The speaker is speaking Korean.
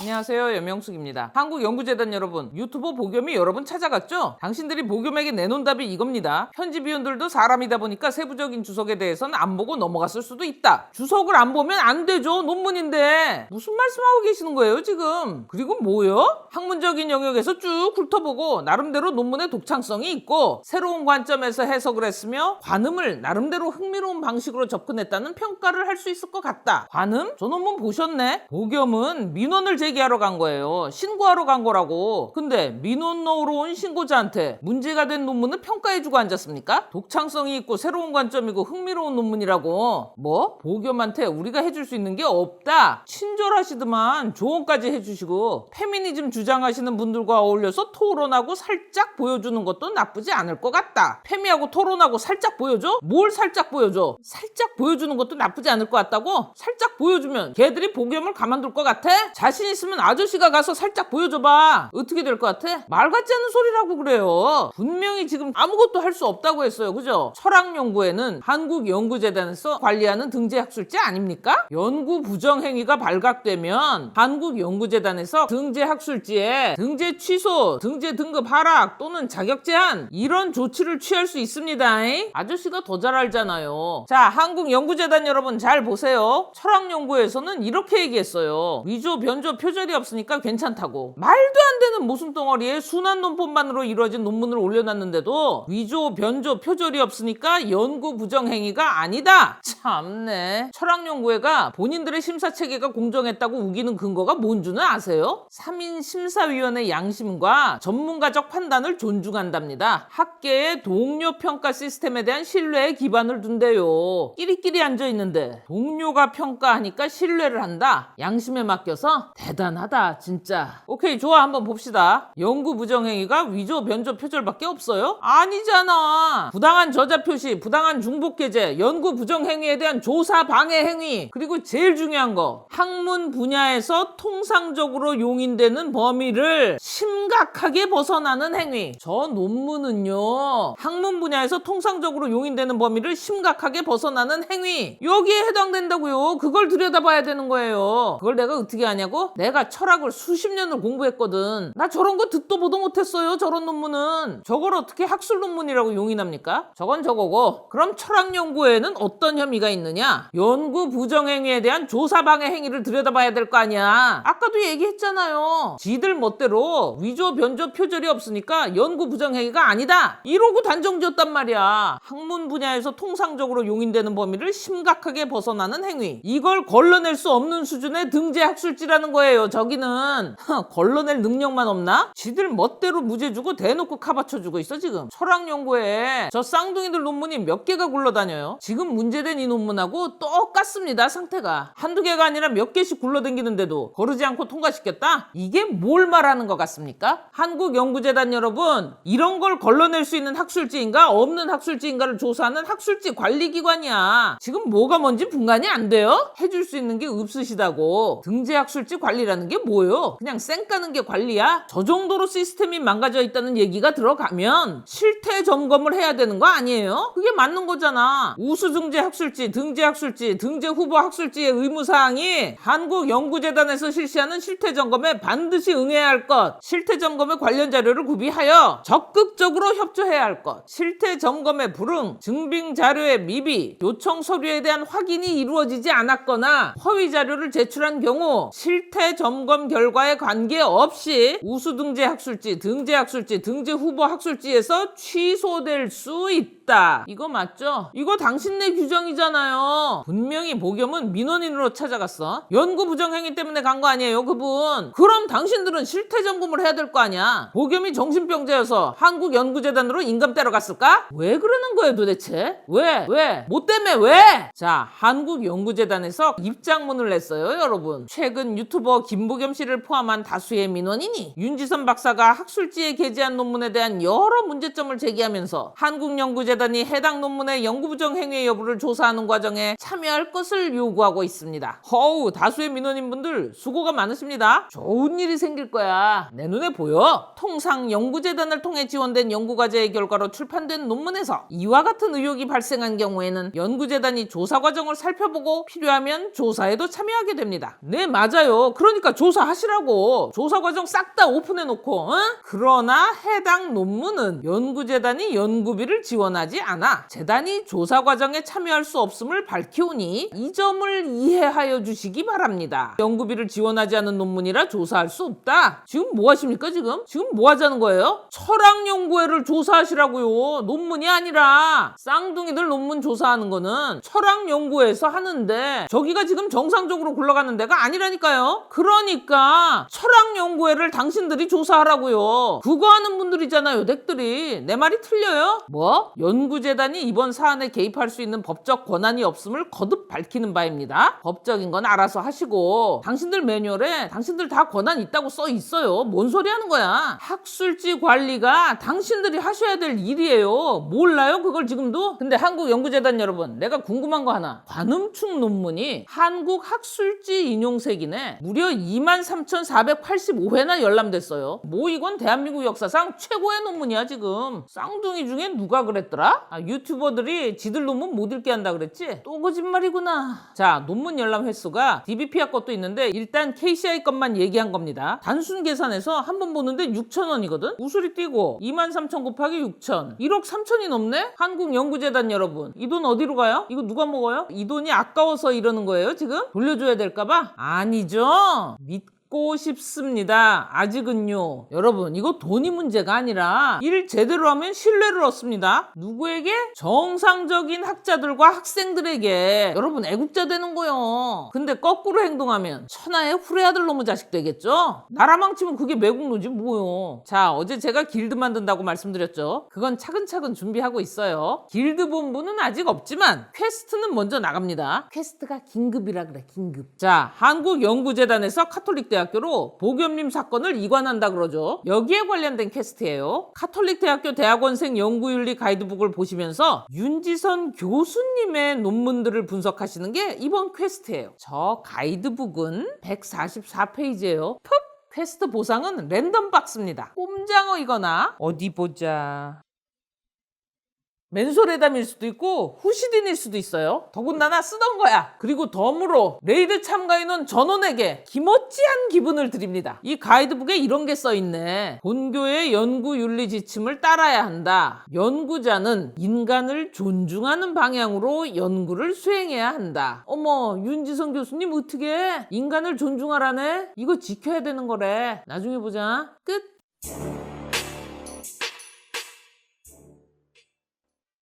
안녕하세요 연명숙입니다 한국연구재단 여러분 유튜버 보겸이 여러분 찾아갔죠? 당신들이 보겸에게 내놓은 답이 이겁니다 편집위원들도 사람이다 보니까 세부적인 주석에 대해서는 안 보고 넘어갔을 수도 있다 주석을 안 보면 안 되죠 논문인데 무슨 말씀하고 계시는 거예요 지금 그리고 뭐요? 학문적인 영역에서 쭉 훑어보고 나름대로 논문의 독창성이 있고 새로운 관점에서 해석을 했으며 관음을 나름대로 흥미로운 방식으로 접근했다는 평가를 할 수 있을 것 같다 관음? 저 논문 보셨네? 보겸은 민원을 제기하러 간 거예요. 신고하러 간 거라고. 근데 민원 넣으러 온 신고자한테 문제가 된 논문을 평가해주고 앉았습니까? 독창성이 있고 새로운 관점이고 흥미로운 논문이라고. 뭐? 보겸한테 우리가 해줄 수 있는 게 없다. 친절하시더만 조언까지 해주시고 페미니즘 주장하시는 분들과 어울려서 토론하고 살짝 보여주는 것도 나쁘지 않을 것 같다. 페미하고 토론하고 살짝 보여줘? 뭘 살짝 보여줘? 살짝 보여주는 것도 나쁘지 않을 것 같다고? 살짝 보여주면 걔들이 보겸을 가만둘 것 같아? 자신 있으면 아저씨가 가서 살짝 보여줘봐. 어떻게 될 것 같아? 말 같지 않은 소리라고 그래요. 분명히 지금 아무것도 할 수 없다고 했어요. 그죠? 철학연구에는 한국연구재단에서 관리하는 등재학술제 아닙니까? 연구 부정행위가 발각되면 한국연구재단에서 등재학술지에 등재 취소, 등재 등급 하락 또는 자격 제한 이런 조치를 취할 수 있습니다. 아저씨가 더 잘 알잖아요. 자, 한국연구재단 여러분 잘 보세요. 철학연구에서는 이렇게 얘기했어요. 위조, 변조, 표절이 없으니까 괜찮다고. 말도 안 되는 모순 덩어리에 순환 논법만으로 이루어진 논문을 올려놨는데도 위조, 변조, 표절이 없으니까 연구 부정 행위가 아니다. 참네. 철학연구회가 본인들의 심사 체계가 공정했다고 우기는 근거가 뭔지는 아세요? 3인 심사위원회 양심과 전문가적 판단을 존중한답니다. 학계의 동료 평가 시스템에 대한 신뢰에 기반을 둔대요. 끼리끼리 앉아 있는데 동료가 평가하니까 신뢰를 한다. 양심에 맡겨서 대 단하다 진짜. 오케이 좋아 한번 봅시다. 연구 부정행위가 위조 변조 표절밖에 없어요? 아니잖아. 부당한 저자 표시, 부당한 중복 게재, 연구 부정행위에 대한 조사 방해 행위 그리고 제일 중요한 거 학문 분야에서 통상적으로 용인되는 범위를 심각하게 벗어나는 행위. 저 논문은요 학문 분야에서 통상적으로 용인되는 범위를 심각하게 벗어나는 행위 여기에 해당된다고요. 그걸 들여다봐야 되는 거예요. 그걸 내가 어떻게 하냐고? 내가 철학을 수십 년을 공부했거든. 나 저런 거 듣도 보도 못했어요. 저런 논문은. 저걸 어떻게 학술 논문이라고 용인합니까? 저건 저거고. 그럼 철학 연구에는 어떤 혐의가 있느냐? 연구 부정 행위에 대한 조사 방해 행위를 들여다봐야 될 거 아니야. 아까도 얘기했잖아요. 지들 멋대로 위조 변조 표절이 없으니까 연구 부정 행위가 아니다. 이러고 단정 지었단 말이야. 학문 분야에서 통상적으로 용인되는 범위를 심각하게 벗어나는 행위. 이걸 걸러낼 수 없는 수준의 등재 학술지라는 거예요. 저기는 허, 걸러낼 능력만 없나? 지들 멋대로 무죄 주고 대놓고 카바쳐 주고 있어 지금. 철학 연구에 저 쌍둥이들 논문이 몇 개가 굴러다녀요. 지금 문제된 이 논문하고 똑같습니다. 상태가 한두 개가 아니라 몇 개씩 굴러다니는데도 거르지 않고 통과시켰다? 이게 뭘 말하는 것 같습니까? 한국연구재단 여러분 이런 걸 걸러낼 수 있는 학술지인가 없는 학술지인가를 조사하는 학술지 관리기관이야. 지금 뭐가 뭔지 분간이 안 돼요? 해줄 수 있는 게 없으시다고. 등재학술지 관리 라는 게 뭐예요? 그냥 쌩 까는 게 관리야? 저 정도로 시스템이 망가져 있다는 얘기가 들어가면 실태 점검을 해야 되는 거 아니에요? 그게 맞는 거잖아. 우수 등재 학술지, 등재 학술지, 등재 후보 학술지의 의무사항이 한국연구재단에서 실시하는 실태 점검에 반드시 응해야 할 것, 실태 점검에 관련 자료를 구비하여 적극적으로 협조해야 할 것, 실태 점검의 불응, 증빙 자료의 미비, 요청 서류에 대한 확인이 이루어지지 않았거나 허위 자료를 제출한 경우 실태 점검 결과에 관계없이 우수 등재 학술지, 등재 학술지, 등재 후보 학술지에서 취소될 수 있다. 이거 맞죠? 이거 당신네 규정이잖아요. 분명히 보겸은 민원인으로 찾아갔어. 연구 부정행위 때문에 간 거 아니에요, 그분. 그럼 당신들은 실태 점검을 해야 될 거 아니야. 보겸이 정신병자여서 한국연구재단으로 인감 떼러 갔을까? 왜 그러는 거예요, 도대체? 왜? 왜? 뭐 때문에 왜? 자, 한국연구재단에서 입장문을 냈어요, 여러분. 최근 유튜버 김보겸 씨를 포함한 다수의 민원인이 윤지선 박사가 학술지에 게재한 논문에 대한 여러 문제점을 제기하면서 한국연구재단이 해당 논문의 연구부정 행위 여부를 조사하는 과정에 참여할 것을 요구하고 있습니다. 허우, 다수의 민원인분들 수고가 많으십니다. 좋은 일이 생길 거야. 내 눈에 보여. 통상 연구재단을 통해 지원된 연구과제의 결과로 출판된 논문에서 이와 같은 의혹이 발생한 경우에는 연구재단이 조사 과정을 살펴보고 필요하면 조사에도 참여하게 됩니다. 네, 맞아요. 그러니까 조사하시라고. 조사 과정 싹 다 오픈해 놓고. 응? 그러나 해당 논문은 연구재단이 연구비를 지원하지 않아 재단이 조사 과정에 참여할 수 없음을 밝히오니 이 점을 이해하여 주시기 바랍니다. 연구비를 지원하지 않은 논문이라 조사할 수 없다. 지금 뭐 하십니까 지금? 지금 뭐 하자는 거예요? 철학연구회를 조사하시라고요. 논문이 아니라 쌍둥이들 논문 조사하는 거는 철학연구회에서 하는데 저기가 지금 정상적으로 굴러가는 데가 아니라니까요. 그러니까 철학연구회를 당신들이 조사하라고요. 그거 하는 분들이잖아요, 댁들이. 내 말이 틀려요? 뭐? 연구재단이 이번 사안에 개입할 수 있는 법적 권한이 없음을 거듭 밝히는 바입니다. 법적인 건 알아서 하시고 당신들 매뉴얼에 당신들 다 권한 있다고 써 있어요. 뭔 소리 하는 거야? 학술지 관리가 당신들이 하셔야 될 일이에요. 몰라요? 그걸 지금도? 근데 한국연구재단 여러분, 내가 궁금한 거 하나. 관음충 논문이 한국학술지 인용색이네. 무려 23,485회나 열람됐어요. 뭐 이건 대한민국 역사상 최고의 논문이야 지금. 쌍둥이 중에 누가 그랬더라? 아, 유튜버들이 지들 논문 못 읽게 한다 그랬지? 또 거짓말이구나. 자, 논문 열람 횟수가 DBPR 것도 있는데 일단 KCI 것만 얘기한 겁니다. 단순 계산해서 한 번 보는데 6,000원이거든? 우수리 띄고 23,000 곱하기 6,000. 1억 3천이 넘네? 한국연구재단 여러분. 이 돈 어디로 가요? 이거 누가 먹어요? 이 돈이 아까워서 이러는 거예요 지금? 돌려줘야 될까봐? 아니죠. 믿고 싶습니다. 아직은요. 여러분, 이거 돈이 문제가 아니라 일 제대로 하면 신뢰를 얻습니다. 누구에게? 정상적인 학자들과 학생들에게. 여러분, 애국자 되는 거요. 근데 거꾸로 행동하면 천하의 후레아들 놈의 자식 되겠죠? 나라 망치면 그게 매국노지 뭐요. 자, 어제 제가 길드 만든다고 말씀드렸죠. 그건 차근차근 준비하고 있어요. 길드 본부는 아직 없지만 퀘스트는 먼저 나갑니다. 퀘스트가 긴급이라 그래, 긴급. 자, 한국연구재단에서 카톨릭 대학 교로 보겸님 사건을 이관한다 그러죠. 여기에 관련된 퀘스트예요. 카톨릭 대학교 대학원생 연구윤리 가이드북을 보시면서 윤지선 교수님의 논문들을 분석하시는 게 이번 퀘스트예요. 저 가이드북은 144페이지예요. 푹! 퀘스트 보상은 랜덤 박스입니다. 꼼장어이거나 어디 보자. 맨솔에담일 수도 있고 후시딘일 수도 있어요. 더군다나 쓰던 거야. 그리고 덤으로 레이드 참가인원 전원에게 기모찌한 기분을 드립니다. 이 가이드북에 이런 게 써 있네. 본교의 연구 윤리 지침을 따라야 한다. 연구자는 인간을 존중하는 방향으로 연구를 수행해야 한다. 어머 윤지성 교수님 어떻게 해? 인간을 존중하라네? 이거 지켜야 되는 거래. 나중에 보자. 끝.